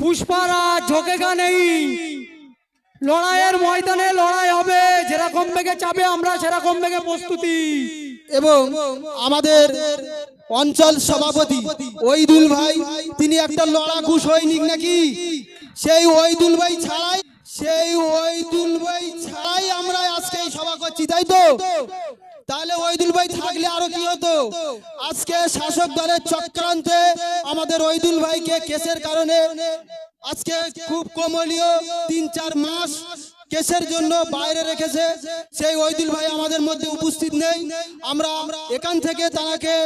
পুষ্পারা ঝোঁকেগা নেই। লড়াইয়ের ময়দানে লড়াই হবে। যেরকম বেগে চাবে আমরা সেরকম বেগে প্রস্তুতি। এবং আমাদের অঞ্চল সভাপতি ওইদুল ভাই, তিনি একটা লড়াকু সৈনিক নাকি? সেই ওইদুল ভাই ছাড়াই, সেই ওইদুল ভাই ছাড়াই আমরা আজকে সভা করছি, তাই তো? তাহলে ওইদুল ভাই থাকলে আরও কি হতো? আজকে শাসক দলের চক্রান্তে আমাদের ওইদুল ভাইকে কেসের কারণে আজকে খুব কমলীয় তিন চার মাস কেসের জন্য বাইরে রেখেছে। সেই ওইদুল ভাই আমাদের মধ্যে উপস্থিত নেই। আমরা এখান থেকে তাকে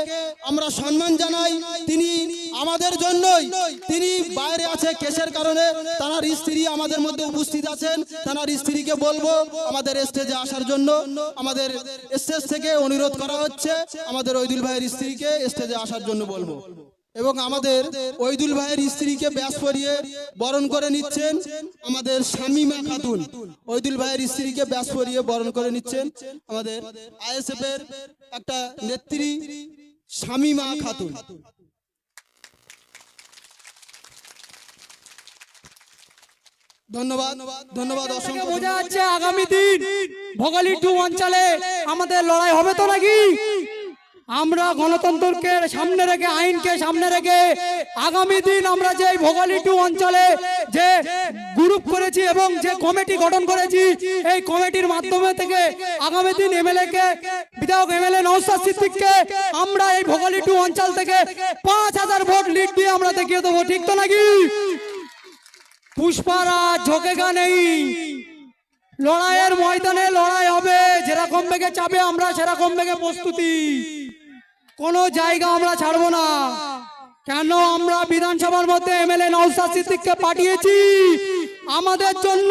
আমরা সম্মান জানাই। তিনি আমাদের জন্যই, তিনি বাইরে আছে কেসের কারণে। তার স্ত্রী আমাদের মধ্যে উপস্থিত আছেন। তার স্ত্রীকে বলব, আমাদের স্টেজে আসার জন্য। আমাদের স্টেজ থেকে অনুরোধ করা হচ্ছে। আমাদের ওইদুল ভাইয়ের স্ত্রীকে স্টেজে আসার জন্য বলব। এবং আমাদের ওইদুল ভাইয়ের স্ত্রীকে ব্যাস পরিয়ে বরণ করে নিচ্ছেন আমাদের শামিমা খাতুন। ওইদুল ভাইয়ের স্ত্রীকে ব্যাস পরিয়ে বরণ করে নিচ্ছেন আমাদের আইএসএফ এর একটা নেত্রী শামিমা খাতুন। ধন্যবাদ ধন্যবাদ অসংখ্য বোঝা যাচ্ছে আগামী দিন ভোগালী টু অঞ্চলে আমাদের লড়াই হবে তো নাকি? আমরা গণতন্ত্রকে সামনে রেখে, আইনকে সামনে রেখে আগামী দিন আমরা যে এই ভোগালী টু অঞ্চলে যে গ্রুপ করেছি এবং যে কমিটি গঠন করেছি, এই কমিটির মাধ্যমে থেকে আগামী দিন এমএলএ কে, বিধায়ক এমএলএ নৌসাদ সিদ্দিককে আমরা এই ভোগালী টু অঞ্চল থেকে পাঁচ হাজার ভোট লিড দিয়ে আমরা দেখিয়ে দেবো, ঠিক তো নাকি? পুষ্পারা ঝোঁকেগা নেই। লড়াইয়ের ময়দানে লড়াই হবে, যেরকম বেগে চাবে আমরা, সেরকম বেগে প্রস্তুতি। কোনো জায়গা আমরা ছাড়বো না। কেন আমরা বিধানসভার মধ্যে এমএলএ নৌসাদ সিদ্দিককে পাঠিয়েছি? আমাদের জন্য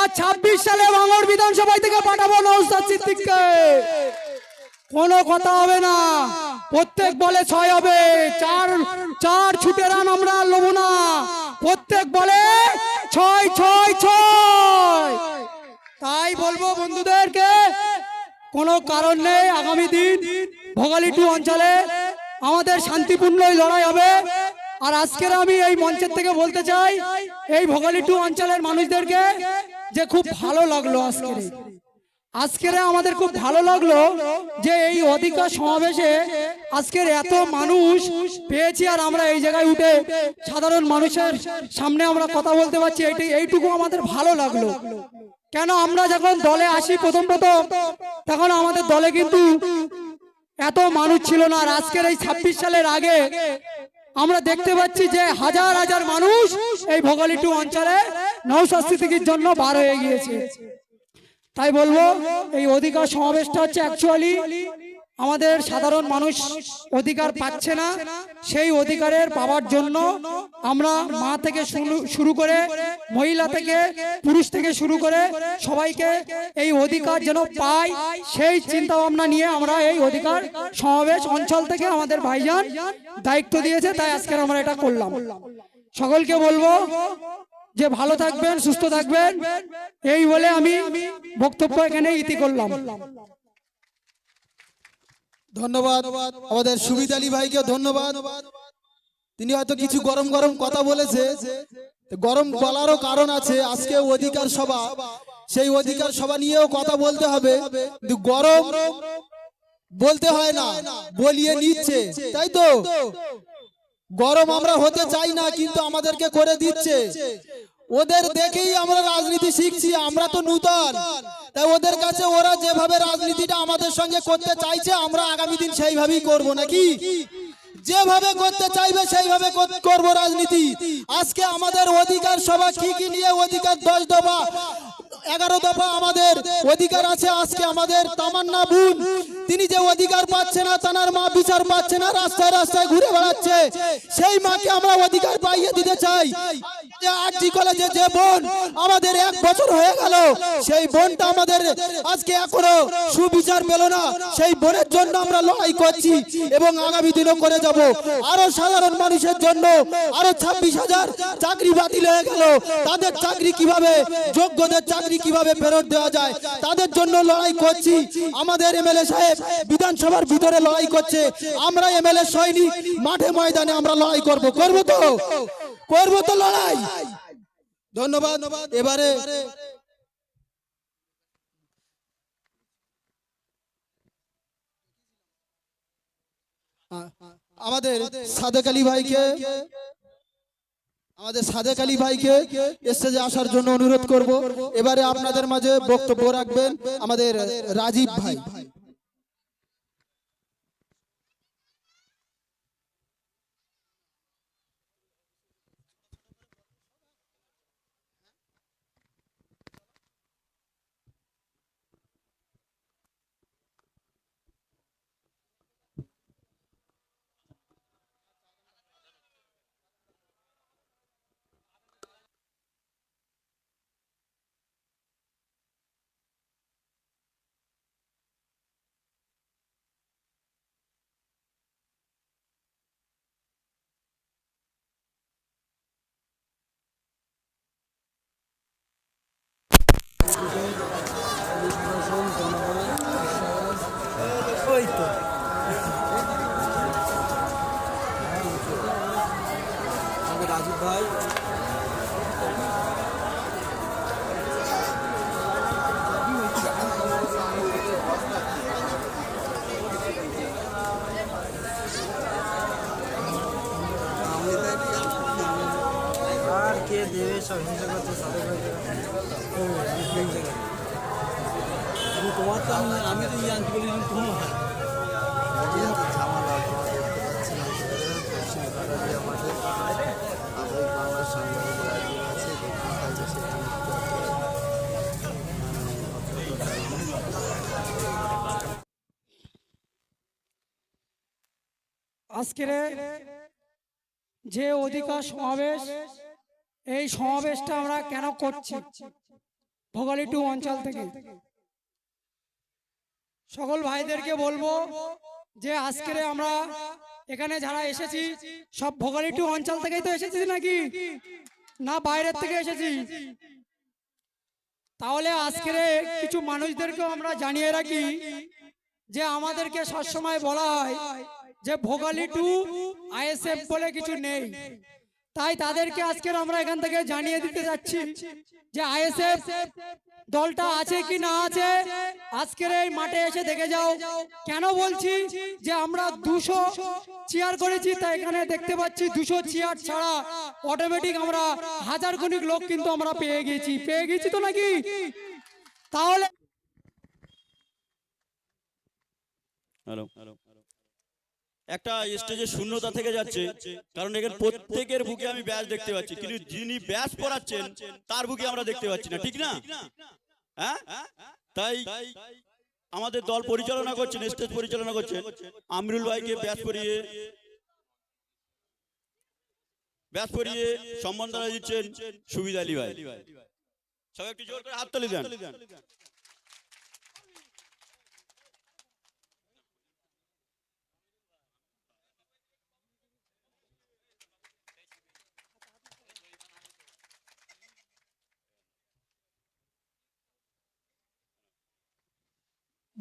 আর ছাব্বিশ সালে ভাঙড় বিধানসভায় থেকে পাঠাবো নৌসাদ সিদ্দিককে। কোনো কথা হবে না। প্রত্যেক বলে ছয় হবে। চার চার ছুটে রান আমরা নেব না। প্রত্যেক বলে ছয় ছয় ছয়। তাই বলব বন্ধুদেরকে, কোনো কারণ নেই আগামী দিন। ভোগালী টু অঞ্চলে আমাদের শান্তিপূর্ণ লড়াই হবে। আর আজকের আমি এই মঞ্চের থেকে বলতে চাই, এই ভোগালী টু অঞ্চলের মানুষদেরকে যে খুব ভালো লাগল আজকের এই। আজকের আমাদের খুব ভালো লাগল যে এই অধিকার সমাবেশে আজকের এত মানুষ পেয়েছি, আর আমরা এই জায়গায় উঠে সাধারণ মানুষের সামনে আমরা কথা বলতে পারছি। এইটি এইটুকু আমাদের ভালো লাগল। কেন আমরা যখন দলে আসি প্রথম প্রথম, তখন আমাদের দলে কিন্তু এত মানুষ ছিল না। আর আজকের এই ছাব্বিশ সালের আগে আমরা দেখতে পাচ্ছি যে হাজার হাজার মানুষ এই ভোগালী টু অঞ্চলে নৌশাস্তিতির জন্য বার হয়ে গিয়েছে। তাই বলব, এই অধিকার সমাবেশটা হচ্ছে অ্যাকচুয়ালি আমাদের সাধারণ মানুষ অধিকার পাচ্ছে না। সেই অধিকারের পাওয়ার জন্য আমরা মা থেকে শুরু- করে মহিলা থেকে পুরুষ থেকে শুরু করে সবাইকে এই অধিকার যেন পাই, সেই চিন্তা ভাবনা নিয়ে আমরা এই অধিকার সমাবেশ অঞ্চল থেকে আমাদের ভাইজান দায়িত্ব দিয়েছে, তাই আজকে আমরা এটা করলাম। সকলকে বলব যে ভালো থাকবেন, সুস্থ থাকবেন, এই বলে আমি বক্তব্য এখানে ইতি করলাম। ধন্যবাদ। আমাদের সুবিদ আলী ভাইকে ধন্যবাদ। তিনি হয়তো কিছু গরম গরম কথা বলেছে। গরম বলারও কারণ আছে। আজকে অধিকার সভা। সেই অধিকার সভা নিয়েও কথা বলতে হবে। গরম বলতে হয় না। বলিয়ে নিচ্ছে। তাই তো? গরম আমরা হতে চাই না, কিন্তু আমাদেরকে করে দিচ্ছে। ওদের দেখেই আমরা রাজনীতি শিখছি, আমরা তো নূতন। তাই ওদের কাছে ওরা যেভাবে রাজনীতিটা আমাদের সঙ্গে করতে চাইছে, আমরা আগামী দিন সেইভাবেই করব নাকি? যেভাবে করতে চাইবে সেইভাবে কর- করব রাজনীতি। আজকে আমাদের অধিকার সভা কি কি নিয়ে অধিকার দশ দফা, এগারো দফা আমাদের অধিকার আছে। আজকে আমাদের তামান্না বুন, তিনি যে অধিকার পাচ্ছে না তানার মা বিচার পাচ্ছে না, রাস্তায় রাস্তায় ঘুরে বেড়াচ্ছে। সেই মাকে আমরা অধিকার পাইয়ে দিতে চাই। যে আরজি কলেজে যে বোন আমাদের এক বছর হয়ে গেল, সেই বোনটা আমাদের আজকে এখনও সুবিচার পেল না। সেই বোনের জন্য আমরা লড়াই করছি এবং আগামী দিনও করে যাব। আরও সাধারণ মানুষের জন্য আরও ছাব্বিশ হাজার চাকরি বাতিল হয়ে গেল। তাদের চাকরি কীভাবে, যোগ্যদের চাকরি কীভাবে ফেরত দেওয়া যায়, তাদের জন্য লড়াই করছি। আমাদের এমএলএ সাহেব বিধানসভার ভিতরে লড়াই করছে। আমরা এমএলএ সৈনিক, মাঠে ময়দানে আমরা লড়াই করব। করব তো? করব তো লড়াই। ধন্যবাদ। এবারে আমাদের সাদেক আলী ভাইকে, আমাদের সাদেক আলী ভাইকে স্টেজে আসার জন্য অনুরোধ করব। এবারে আপনাদের মাঝে বক্তব্য রাখবেন আমাদের রাজীব ভাই। আমি তো সেখানে আজকের যে অধিকার সমাবেশ এই সমাবেশটা আমরা কেন করছি? ভোগালী টু অঞ্চল থেকে। সকল ভাইদেরকে বলব যে আজকের আমরা এখানে যারা এসেছি, সব ভোগালী টু অঞ্চল থেকেই তো এসেছি নাকি? না বাইরের থেকে এসেছি তাহলে আজকের কিছু মানুষদেরকেও আমরা জানিয়ে রাখি যে আমাদেরকে সবসময় বলা হয় যে ভোগালী টু আইএসএফ বলে কিছু নেই। তাই তাদেরকে আজকের আমরা এখান থেকে জানিয়ে দিতে যাচ্ছি যে আইএসএফ দলটা আছে কি না আছে, আজকের এই মাঠে এসে দেখে যাও। কেন বলছি যে আমরা দুশো চেয়ার করেছি তা এখানে দেখতে পাচ্ছি দুশো চেয়ার ছাড়া অটোমেটিক আমরা হাজার খানিক লোক কিন্তু আমরা পেয়ে গেছি। পেয়ে গেছি তো নাকি? তাহলে হ্যালো একটা স্টেজে শূন্যতা থেকে যাচ্ছে। কারণ এখানে প্রত্যেকের বুকে আমি ব্যাস দেখতে পাচ্ছি। কিন্তু যিনি ব্যাস পড়াচ্ছেন তার বুকে আমরা দেখতে পাচ্ছি না। ঠিক না? হ্যাঁ? তাই আমাদের দল পরিচালনা করছেন স্টেজ পরিচালনা করছেন। আমরুল ভাইকে ব্যাস পরিয়ে ব্যাস পরিয়ে সম্বর্ধনা দিচ্ছেন সুবিধা আলী ভাই। সবাই একটু জোর করে হাততালি দেন।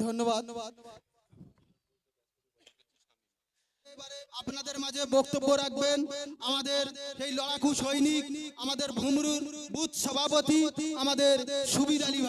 ধন্যবাদ। আপনাদের মাঝে বক্তব্য রাখবেন। আমাদের সেই লড়াকু সৈনিক, আমাদের ভুমরুর বুথ সভাপতি, আমাদের সুবির আলী